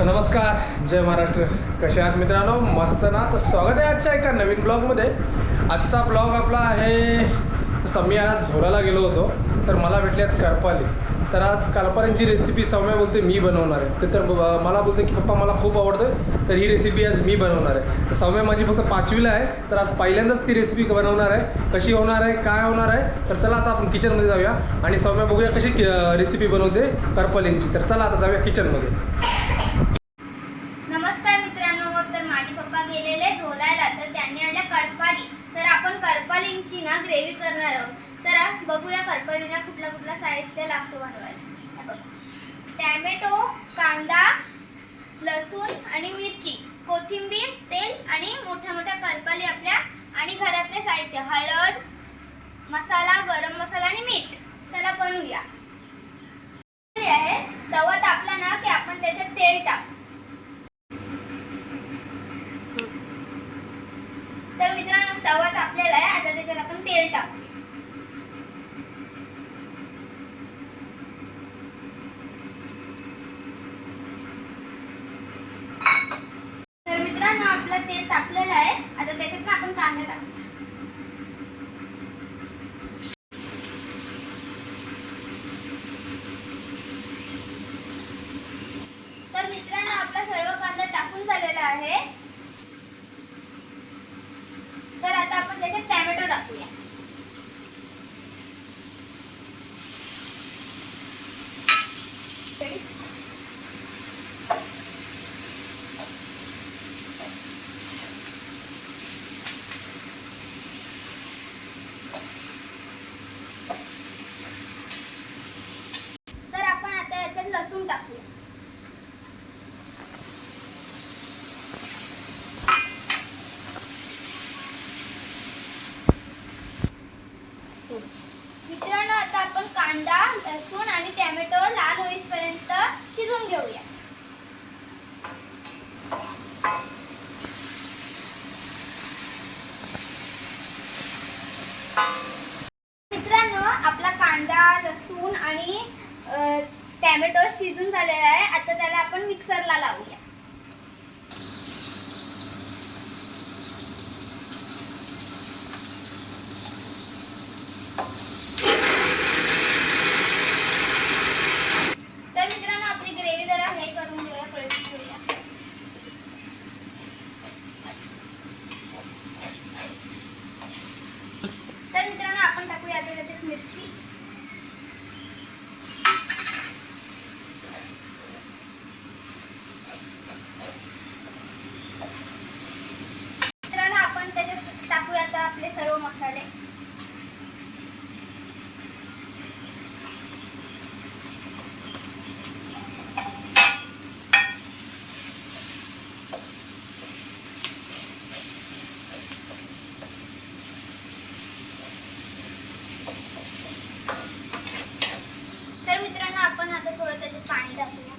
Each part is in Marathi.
तर नमस्कार. जय महाराष्ट्र. कसे आहात मित्रांनो? मस्त ना? तर स्वागत आहे आजच्या एका नवीन ब्लॉगमध्ये. आजचा ब्लॉग आपला आहे तसं मी आज झोराला गेलो होतो तर मला भेटली आज करपाली. तर आज करपालींची रेसिपी सौम्या बोलते मी बनवणार आहे. तर ब- मला बोलते की पप्पा मला खूप आवडतं तर ही रेसिपी आज मी बनवणार आहे. तर सौम्या माझी फक्त पाचवीला आहे तर आज पहिल्यांदाच ती रेसिपी बनवणार आहे. कशी होणार आहे काय होणार आहे? तर चला आता आपण किचनमध्ये जाऊया. आणि सौम्या बघूया कशी रेसिपी बनवते करपालींची. तर चला आता जाऊया किचनमध्ये नमस्कार मित्रांनो तर माझे पप्पा गेलेले झोलायला तर त्यांनी आणल्या करपाली. तर आपण करपालींची ना ग्रेव्ही करणार आहोत. तर बघूया करपालीला कुठला कुठला साहित्य लागतो बनवायला. हे टॅमॅटो कांदा लसूण आणि मिरची कोथिंबीर तेल आणि मोठ्या मोठ्या करपाली आपल्या आणि घरातले साहित्य हळद मसाला गरम मसाला आणि मीठ त्याला बनवूया हे आहे तवा तापला ना की आपण त्याच्यात तेल टाकू तर मित्रांनो तवा तापलेला आहे आता त्याच्यात आपण तर मित्रांनो आपलं तेल तापलेलं आहे. आता त्याच्यात आपण कांदा टाकू. तर मित्रांनो आपला सर्व कांदा टाकून झालेला आहे तर आता आपण त्याच्यात टॅमॅटो टाकूया तर आपण आता याच्यात लसूण टाकूया मित्रांनो आता आपण कांदा लसूण आणि टॅमॅटो लाल होईपर्यंत शिजून घेऊया मित्रांनो आपला कांदा लसूण आणि टॅमॅटो शिजून झालेला आहे. आता त्याला आपण मिक्सरला लावूया तर मित्रांनो आपली ग्रेव्ही जरा हे करून घेऊया पलटी घेऊया तर मित्रांनो आपण टाकूया आता त्याच्यात मिरची मित्रांनो आपण त्याच्यात टाकूया आता आपले सर्व मसाले तर मित्रांनो आपण आता थोडं त्याच्यात पाणी टाकूया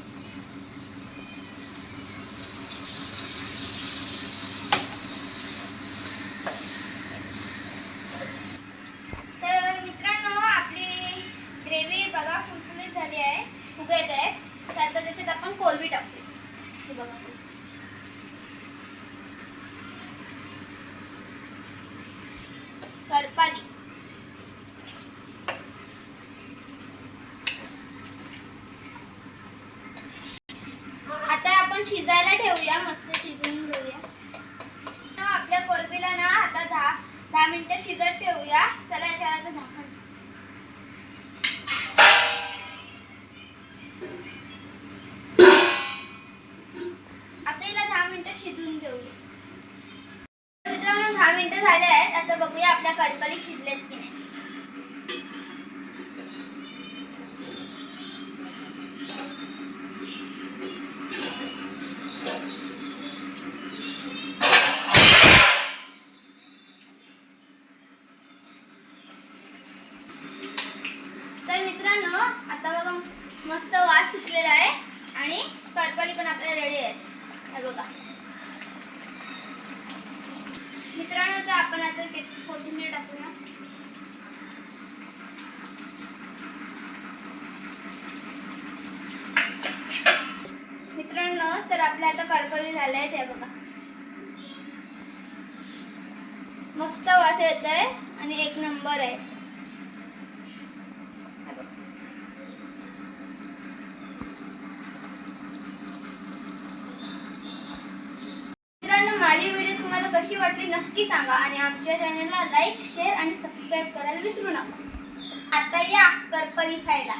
तर मित्रांनो आपली ग्रेव्ही बघा फुलफुलीत झाली आहे फुगा येत आहे तर आता त्याच्यात हे बघा करपाली. आता आपण शिजायला ठेवूया मस्त शिजवून घेऊया. आपल्या कोलबीला ना आता दहा दहा मिनिटं शिजत ठेवूया. चला याच्यावर आता हिला दहा मिनिटं शिजवून घेऊया मित्रांनो दहा मिनिटं झाले आहेत. आता बघूया आपल्या करपाली शिजलेत की नाही. तर मित्रांनो आता बघा मस्त वास सुटलेला आहे आणि करपाली पण आपल्या रेडी आहेत. हे बघा. मित्रांनो तर आपण आता ते कोथिंबीर टाकूया मित्रांनो तर आपल्या आता करपली झालंय ते बघा. मस्त वास येत आहे आणि एक नंबर आहे हे बघा. मित्रांनो माझी व्हिडिओ तुम्हाला कशी वाटली नक्की सांगा आणि आमच्या चॅनलला लाईक शेअर आणि सबस्क्राईब करायला विसरू नका. आता या करपरी खायला.